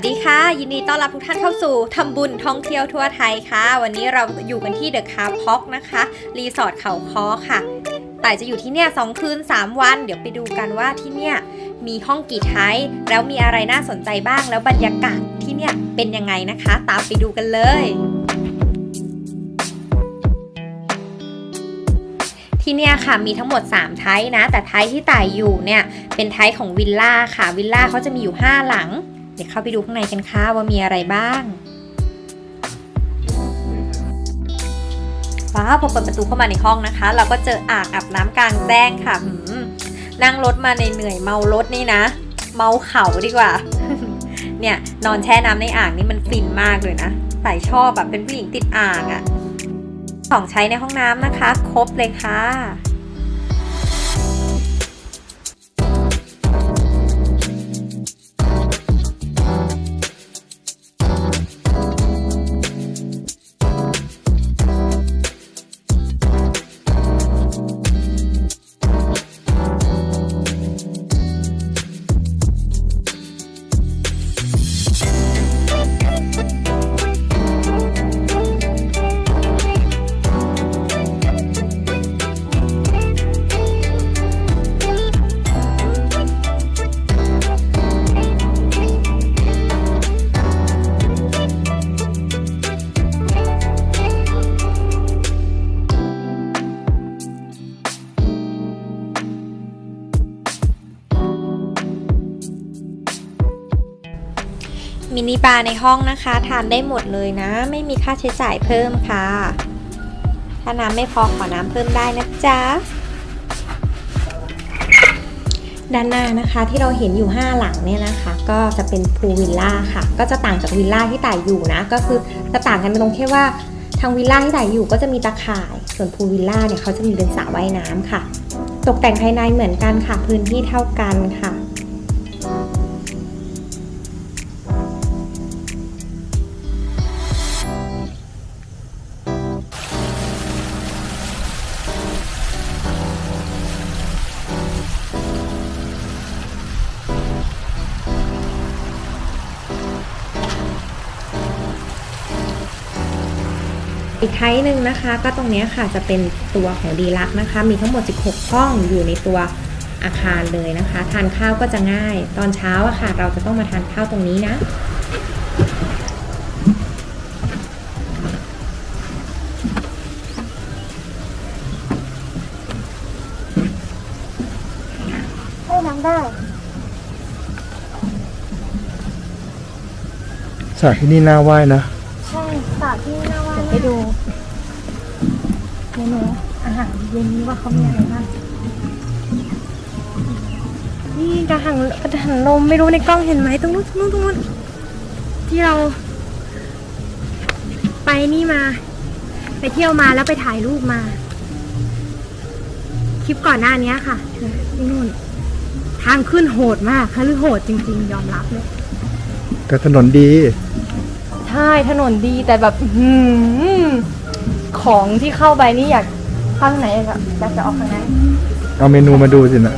วัสดีค่ะ ยินดีต้อนรับทุกท่านเข้าสู่ทำบุญท่องเที่ยวทั่วไทยค่ะ วันนี้เราอยู่กันที่เดอะคาร์พ็อกนะคะ รีสอร์ทเขาคอค่ะแต่จะอยู่ที่เนี่ยสองคืน 3 วัน เดี๋ยวไปดูกันว่าที่เนี่ยมีห้องกี่ไทยแล้วมีอะไรน่าสนใจบ้างแล้วบรรยากาศที่เนี่ยเป็นยังไงนะคะ ตามไปดูกันเลยที่เนี่ยค่ะมีทั้งหมด 3 ไทยนะ แต่ไทยที่ต่ายอยู่เนี่ยเป็นไทยของวิลล่าค่ะ วิลล่าเขาจะมีอยู่ 5 หลัง เดี๋ยวเข้าไปดูข้างในกันค่ะว่ามีอะไรบ้างว้าวพอเปิดประตูเข้ามาในห้องนะคะ เราก็เจออ่างอาบน้ำกลางแจ้งค่ะหืมนั่งรถมาในเหนื่อยเมารถนี่นะ เมาเข่าดีกว่า เนี่ยนอนแช่น้ำในอ่างนี่มันฟินมากเลยนะสายชอบแบบเป็นผู้หญิงติดอ่างอะของใช้ในห้องน้ำนะคะ ครบเลยค่ะ มินิบาร์ในห้องนะคะ ทานได้หมดเลยนะ ไม่มีค่าใช้จ่ายเพิ่มค่ะ ถ้าน้ำไม่พอขอน้ำเพิ่มได้นะจ๊ะด้านหน้านะคะที่เราเห็นอยู่ 5 หลังเนี่ยนะคะ ก็จะเป็นพูลวิลล่าค่ะ ก็จะต่างจากวิลล่าที่ต่ายอยู่นะ ก็คือจะต่างกันตรงแค่ว่าทางวิลล่าที่ต่ายอยู่ก็จะมีตะข่าย ส่วนพูลวิลล่าเนี่ยเขาจะมีเป็นสระว่ายน้ำค่ะ ตกแต่งภายในเหมือนกันค่ะ พื้นที่เท่ากันค่ะ อีกไทป์หนึ่งนะคะ ก็ตรงเนี้ยค่ะจะเป็นตัวของดีลักนะคะ มีทั้งหมด 16 ห้องอยู่ในตัวอาคารเลยนะคะ ทานข้าวก็จะง่าย ตอนเช้าอะค่ะ เราจะต้องมาทานข้าวตรงนี้นะ ให้น้ำได้สระที่นี่น่าว่ายนะ เย็นนี้ว่าเขามีอะไรบ้างนี่กระหังกระหังลมไม่รู้ในกล้องเห็นไหมตรงนู้นตรงนู้นตรงนู้นที่เรา ไปนี่มา ไปเที่ยวมาแล้วไปถ่ายรูปมา คลิปก่อนหน้านี้ค่ะที่นู่น ทางขึ้นโหดมากค่ะหรือโหดจริง ๆ ยอมรับเลยแต่ถนนดีใช่ถนนดีแต่แบบอื้อหือของที่เข้าไปนี่อยากเข้าทางไหนอะอยากจะออกทางไหนเอาเมนูมาดูสินะ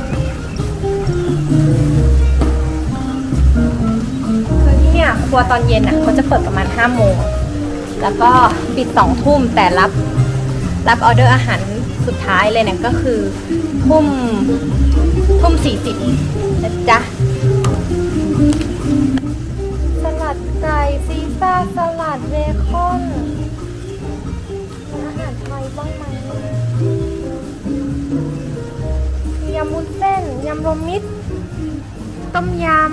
คือที่เนี่ยครัวตอนเย็นอะเขาจะเปิดประมาณ5โมงแล้วก็ปิด2ทุ่มแต่รับรับออเดอร์อาหารสุดท้ายเลยเนี่ยก็คือทุ่มทุ่มสี่สิบนะจ๊ะสลัดไก่ซีซ่าสลัดเบคอนำมุ้นเส้น ยำรวมมิตร ต้มยำ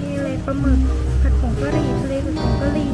มีอะไรปลาหมึก ผัดผงกะหรี่ทะเลผัดผงกะหรี่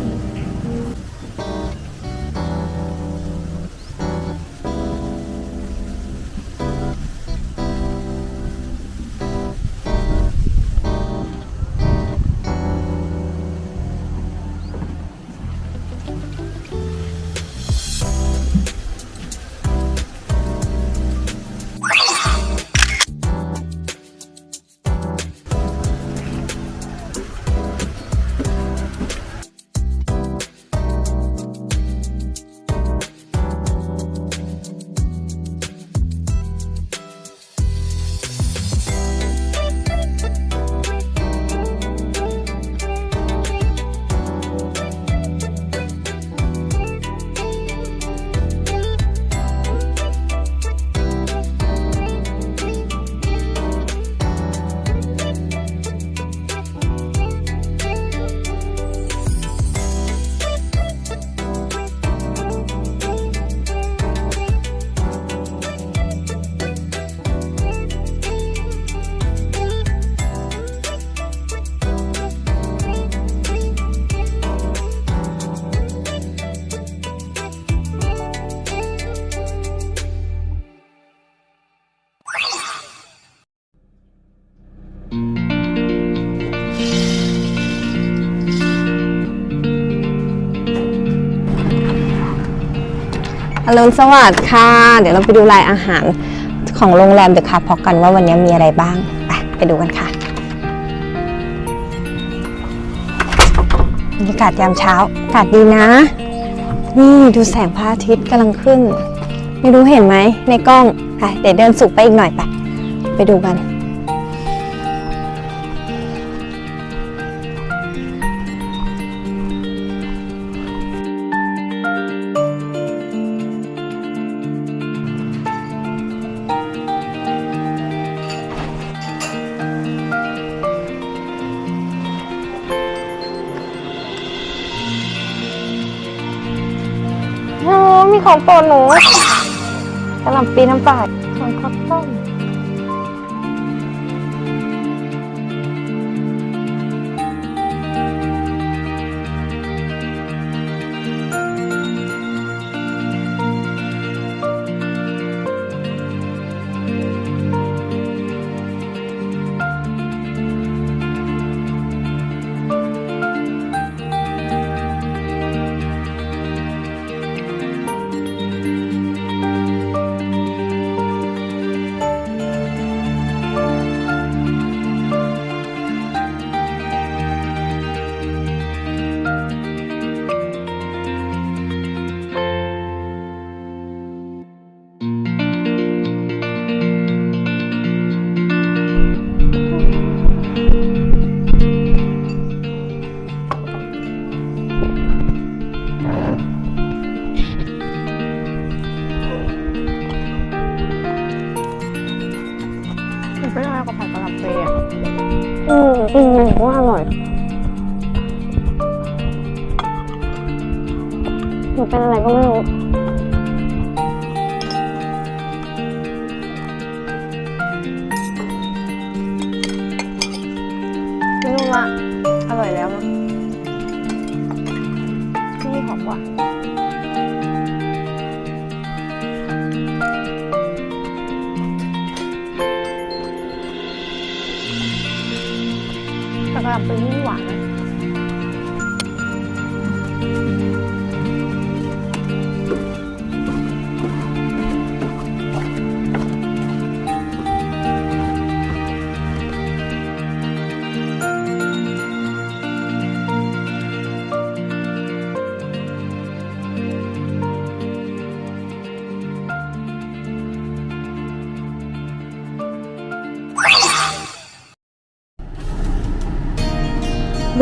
อรุณสวัสดิ์ค่ะ เดี๋ยวเราไปดูรายอาหารของโรงแรมเดอะคาพอกกันว่าวันนี้มีอะไรบ้าง ไปไปดูกันค่ะบรรยากาศยามเช้าอากาศดีนะ นี่ดูแสงพระอาทิตย์กำลังขึ้น ไม่รู้เห็นไหมในกล้องไปเดี๋ยวเดินสุกไปอีกหน่อยไป ไปดูกัน มีของโปรดหนูกระหล่ำปีน้ำปลาของข้าวต้ม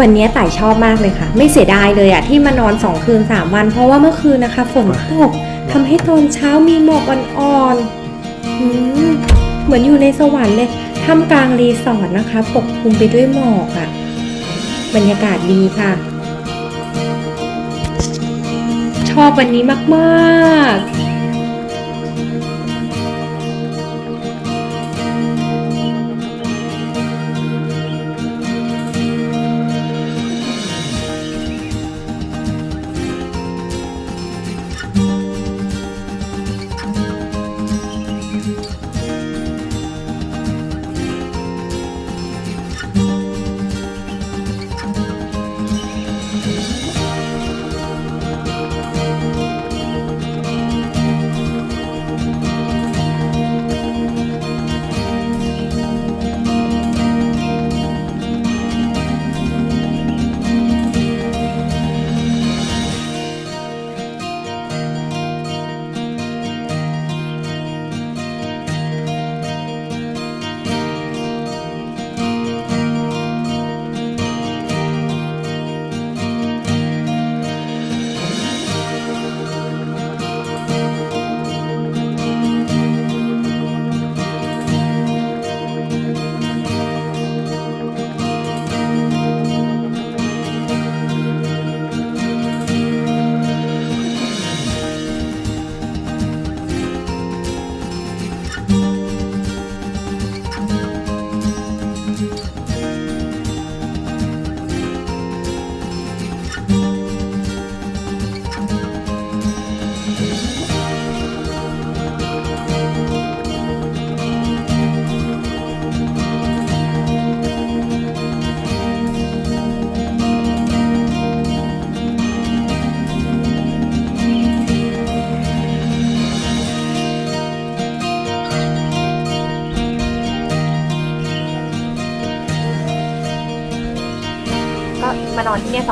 วันนี้ต่ายชอบมากเลยค่ะ ไม่เสียดายเลยอะที่มานอน 2 คืน 3 วัน เพราะว่าเมื่อคืนนะคะ ฝนตกทำให้ตอนเช้ามีหมอกอ่อนๆเหมือนอยู่ในสวรรค์เลยท่ามกลางรีสอร์ทนะคะ ปกคลุมไปด้วยหมอกอะบรรยากาศดีค่ะ ชอบวันนี้มาก ๆ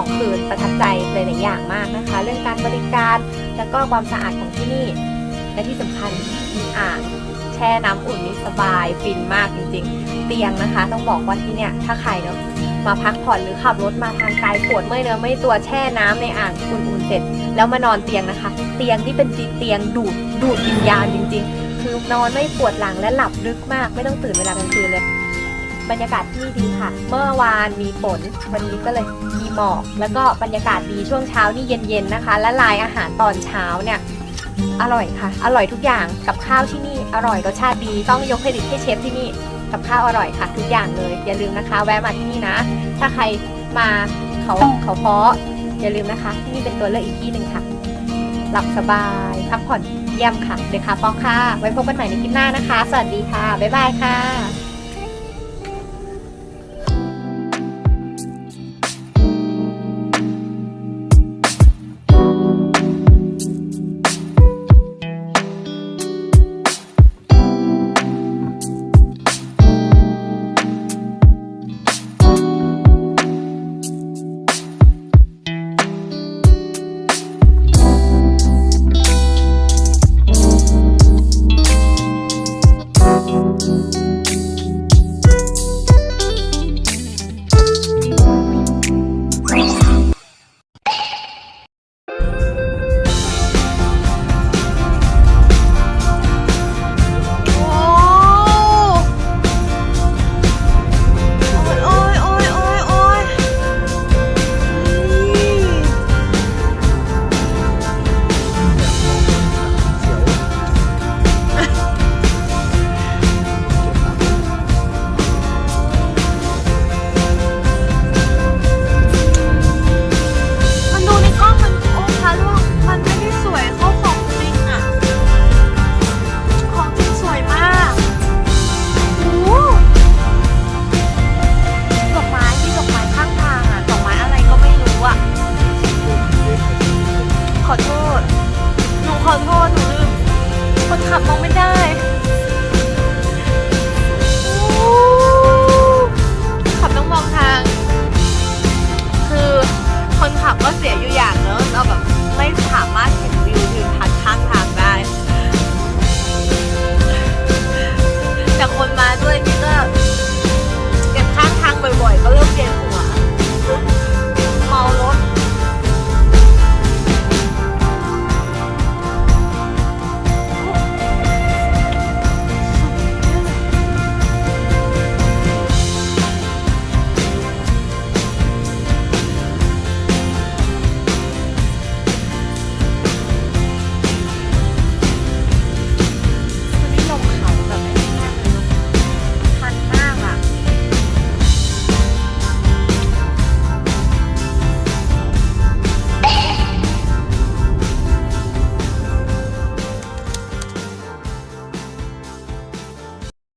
2 คืนประทับใจหลายๆอย่างมากนะคะ เรื่องการบริการแล้วก็ความสะอาดของที่นี่ และที่สำคัญมีอ่างแช่น้ำอุ่นนี่สบายฟินมากจริงๆ เตียงนะคะ ต้องบอกว่าที่เนี่ยถ้าใครเนาะมาพักผ่อนหรือขับรถมาทางไกลปวดเมื่อยเนื้อไม่ตัวแช่น้ำในอ่างอุ่นๆเสร็จ แล้วมานอนเตียงนะคะ เตียงที่เป็นจีเตียงดูดดูดวิญญาณจริง ๆ คือนอนไม่ปวดหลังและหลับลึกมากไม่ต้องตื่นเวลากลางคืนเลย บรรยากาศที่ดีค่ะ เมื่อวานมีฝนวันนี้ก็เลยมีหมอกแล้วก็บรรยากาศดีช่วงเช้านี่เย็นๆนะคะ และลายอาหารตอนเช้าเนี่ยอร่อยค่ะ อร่อยทุกอย่างกับข้าวที่นี่อร่อยรสชาติดีต้องยกเครดิตให้เชฟที่นี่กับข้าวอร่อยค่ะ ทุกอย่างเลย อย่าลืมนะคะ แวะมาที่นี่นะ ถ้าใครมาเขาเขาเพาะอย่าลืมนะคะ ที่นี่เป็นตัวเลือกอีกที่หนึ่งค่ะ หลับสบายพักผ่อนเยี่ยมค่ะเดคาป๊อกค่ะ ไว้พบกันใหม่ในคลิปหน้านะคะ สวัสดีค่ะ บ๊ายบายค่ะ